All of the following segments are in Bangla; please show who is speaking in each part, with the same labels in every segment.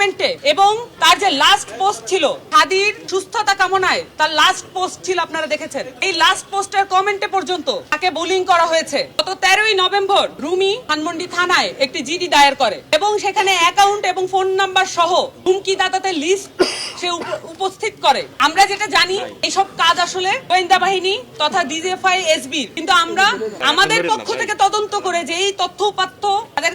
Speaker 1: কমেন্টে এবং তার যে লাস্ট পোস্ট ছিল হাদির সুস্থতা কামনায় তার লাস্ট পোস্ট ছিল, আপনারা দেখেছেন। এই লাস্ট পোস্টের কমেন্টে পর্যন্ত তাকে বোলিং করা হয়েছে। গত তেরোই নভেম্বর রুমি ধানমন্ডি থানায় একটি জিডি দায়ের করে এবং সেখানে অ্যাকাউন্ট এবং ফোন নাম্বার সহ হুমকি দাতাতে লিস্ট সে উপ- উপস্থিত করে। আমরা যেটা জানি এইসব কাজ আসলে গোয়েন্দা বাহিনী তথা ডিজিএফআই এসবি কিন্তু আমরা আমাদের পক্ষ থেকে তদন্ত করে যে এই তথ্য উপাত্ত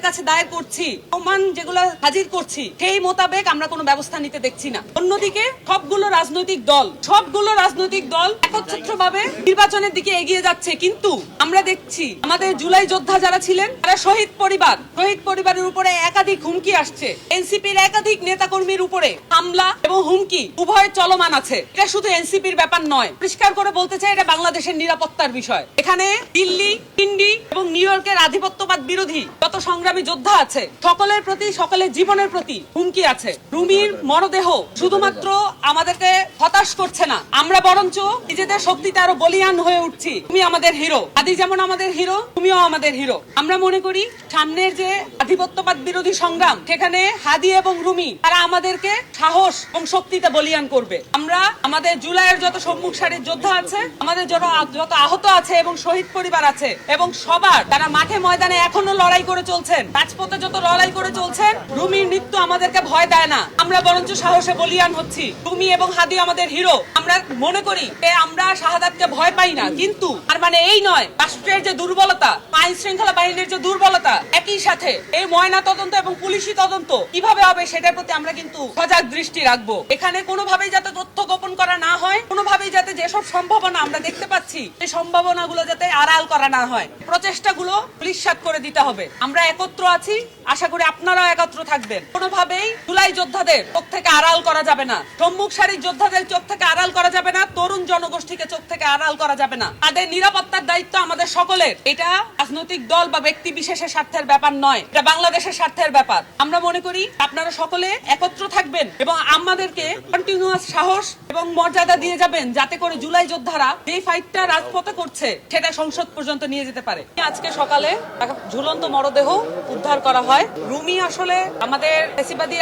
Speaker 1: কাছে দায়ের করছি, প্রমাণ যেগুলো হাজির করছি, সেই মোতাবেক আমরা কোনো ব্যবস্থা নিতে দেখছি না। অন্যদিকে, সবগুলো রাজনৈতিক দল, সবগুলো রাজনৈতিক দল একচ্ছত্রভাবে নির্বাচনের দিকে এগিয়ে যাচ্ছে। কিন্তু আমরা দেখছি, আমাদের জুলাই যোদ্ধা যারা ছিলেন, তারা শহীদ পরিবার, শহীদ পরিবারের উপরে একাধিক হুমকি আসছে। এনসিপির একাধিক নেতাকর্মীর উপরে হামলা এবং হুমকি, উভয় চলমান আছে। এটা শুধু এনসিপির ব্যাপার নয়। পরিষ্কার করে বলতে চাই, এটা বাংলাদেশের নিরাপত্তার বিষয়। এখানে দিল্লি ইন্ডি এবং নিউ ইয়র্কের আধিপত্যবাদ বিরোধী যত সংগ্রামী যোদ্ধা আছে। সকলের প্রতি, সকলের জীবনের প্রতি হুমকি আছে। রুমির মরদেহ শুধুমাত্র আমাদেরকে হতাশ করছে না। আমরা বরঞ্চ নিজেদের শক্তিতে আরও বলিয়ান হয়ে উঠছি। তুমি আমাদের হিরো। আদি যেমন আমাদের হিরো, তুমিও আমাদের হিরো। আমরা মনে করি, সামনের যে আধিপত্যবাদ বিরোধী সংগ্রাম, সেখানে হাদি এবং রুমি, তারা আমাদেরকে সাহস এবং শক্তিতে বলিয়ান করবে। আমরা আমাদের জুলাইয়ের যত সম্মুখ সারির যোদ্ধা আছে, আমাদের যত যত আহত আছে এবং শহীদ পরিবার আছে, এবং সবার তারা মাঠে ময়দানে এখনও লড়াই করে চলছেন রাজপথে যত লড়াই করে চলছেন রুমির মৃত্যু আমাদেরকে ভয় দেয় না। আমরা বরঞ্চ সাহসে বলিয়ান হচ্ছি। রুমি এবং হাদি আমাদের হিরো। আমরা মনে করি যে আমরা শাহাদাতকে ভয় পাই না। কিন্তু আর মানে এই নয়, রাষ্ট্রের যে দুর্বলতা আইন শৃঙ্খলা বাহিনীর যে দুর্বলতা, একই সাথে এই ময়না তদন্ত এবং পুলিশি তদন্ত কীভাবে হবে সেটার প্রতি আমরা কিন্তু সজাগ দৃষ্টি রাখব। এখানে কোনোভাবেই যাতে তথ্য গোপন করা না হয়, কোনোভাবেই যাতে যেসব সম্ভাবনা আমরা দেখতে পাচ্ছি, সেই সম্ভাবনাগুলো যাতে আড়াল করা না হয়। প্রচেষ্টাগুলো পুলিশাত করে দিতে হবে। আমরা একত্র আছি। আশা করি আপনারাও একত্র থাকবেন। কোনোভাবেই জুলাই যোদ্ধাদের চোখ থেকে আড়াল করা যাবে না। সম্মুখ সারির যোদ্ধাদের চোখ থেকে আড়াল করা যাবে না, তরুণ জনগোষ্ঠীকে চোখ থেকে আড়াল করা যাবে না। তাদের নিরাপত্তার দায়িত্ব আমাদের সকলের। এটা রাজনৈতিক দল বা ব্যক্তি বিশেষের স্বার্থের ব্যাপার নয়, এটা বাংলাদেশের স্বার্থের ব্যাপার। আমরা মনে করি আপনারা সকলে একত্র থাকবেন এবং আমাদেরকে কন্টিনিউয়াস সাহস এবং মর্যাদা দিয়ে যাবেন যাতে করে জুলাই যোদ্ধারা যে ফাইটটা রাজপথে করছে। সেটা সংসদ পর্যন্ত নিয়ে যেতে পারে। আজকে সকালে ঝুলন্ত মরদেহ উদ্ধার করা হয়। রুমি আসলে আমাদের ফ্যাসিবাদী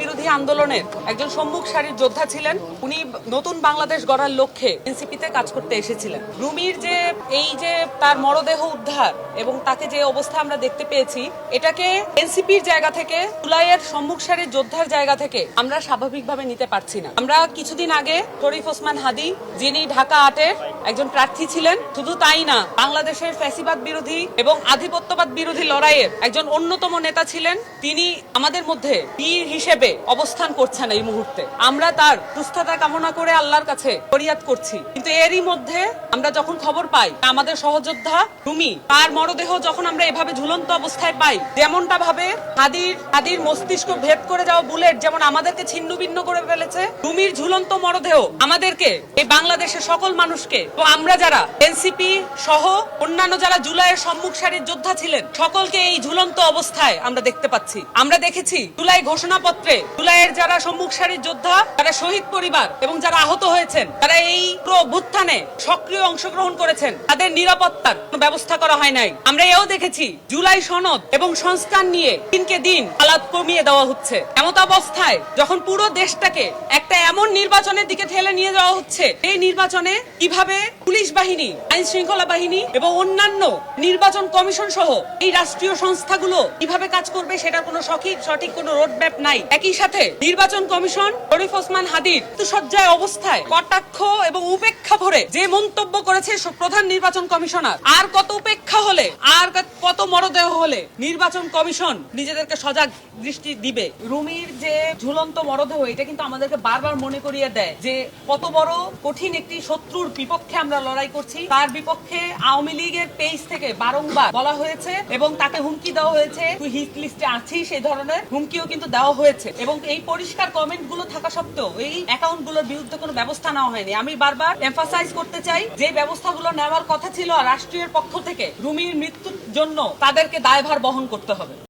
Speaker 1: বিরোধী আন্দোলনের একজন সম্মুখ সারির যোদ্ধা ছিলেন। উনি নতুন বাংলাদেশ গড়ার লক্ষ্যে এনসিপিতে কাজ করতে এসেছিলেন। রুমির যে এই যে তার মরদেহ উদ্ধার এবং তাকে যে অবস্থা আমরা দেখতে পেয়েছি, এটাকে এনসিপির জায়গা থেকে, জুলাইয়ের সম্মুখ সারির যোদ্ধার জায়গা থেকে আমরা স্বাভাবিকভাবে নিতে পারছি না। আমরা কিছুদিন আগে শরীফ ওসমান হাদি যিনি ঢাকা আটের একজন প্রার্থী ছিলেন, শুধু তাই না, বাংলাদেশের ফ্যাসিবাদ বিরোধী এবং আধিপত্যবাদ বিরোধী লড়াইয়ের একজন অন্যতম নেতা ছিলেন। তিনি আমাদের মধ্যে বীর হিসেবে অবস্থান করছেন এই মুহূর্তে। আমরা তার সুস্থতা কামনা করে আল্লাহর কাছে ফরিয়াদ করছি। কিন্তু এরই মধ্যে আমরা যখন খবর পাই আমাদের সহযোদ্ধা রুমি, তার মরদেহ যখন আমরা এভাবে ঝুলন্ত অবস্থায় পাই, যেমনটা ভাবে হাদির হাদির মস্তিষ্ক ভেদ করে যাওয়া বুলেট যেমন আমাদেরকে ছিন্ন ভিন্ন করে ফেলেছে, রুমির ঝুলন্ত মরদেহ আমাদেরকে, এই বাংলাদেশের সকল মানুষকে ও আমরা যারা এনসিপি সহ অন্যান্য যারা জুলাইয়ের সম্মুখ সারির যোদ্ধা ছিলেন, সকলকে এই ঝুলন্ত অবস্থায় আমরা দেখতে পাচ্ছি। আমরা দেখেছি জুলাই ঘোষণাপত্রে জুলাইয়ের যারা সম্মুখ সারির যোদ্ধা, যারা শহীদ পরিবার এবং যারা আহত হয়েছেন, তারা এই অভ্যুত্থানে সক্রিয় অংশগ্রহণ করেছেন। তাদের নিরাপত্তার ব্যবস্থা করা হয় নাই। আমরা এও দেখেছি জুলাই সনদ এবং সংস্কার নিয়ে দিনকে দিন আলাদ কমিয়ে দেওয়া হচ্ছে। এমত অবস্থায় যখন পুরো দেশটাকে একটা এমন নির্বাচনের দিকে ঠেলে নিয়ে যাওয়া হচ্ছে, এই নির্বাচনে কীভাবে পুলিশ বাহিনী আইন শৃঙ্খলা বাহিনী এবং অন্যান্য নির্বাচন কমিশন সহ এই রাষ্ট্রীয় সংস্থাগুলো কীভাবে কাজ করবে সেটার কোনো সঠিক সঠিক কোনো রোড ম্যাপ নাই। একই সাথে নির্বাচন কমিশন শরীফ ওসমান হাদির সজ্জায় অবস্থায় কটাক্ষ এবং উপেক্ষা ভরে যে মন্তব্য করেছে প্রধান নির্বাচন কমিশনার। আর কত উপেক্ষা হলে, আর কত মরদেহ হলে নির্বাচন কমিশন নিজেদেরকে সজাগ দৃষ্টি দিবে। রুমির যে ঝুলন্ত মরদেহ, এটা কিন্তু আমাদেরকে বারবার মনে করিয়ে দেয় যে কত বড় কঠিন একটি শত্রুর বিপক্ষে আমরা লড়াই করছি। তার বিপক্ষে আওয়ামী লীগের পেজ থেকে বারংবার বলা হয়েছে এবং তাকে হুমকি দেওয়া হয়েছে। তুই হিট লিস্টে আছিস এই ধরনের হুমকিও কিন্তু দেওয়া হয়েছে। এবং এই পরিষ্কার কমেন্টগুলো থাকা সত্ত্বেও এই অ্যাকাউন্টগুলোর বিরুদ্ধে কোনো ব্যবস্থা নেওয়া হয়নি। আমি বারবার এমফাসাইজ করতে চাই, যে ব্যবস্থাগুলো নেওয়ার কথা ছিল রাষ্ট্রীয় পক্ষ থেকে রুমির মৃত্যুর জন্য তাদেরকে দায়ভার বহন করতে হবে।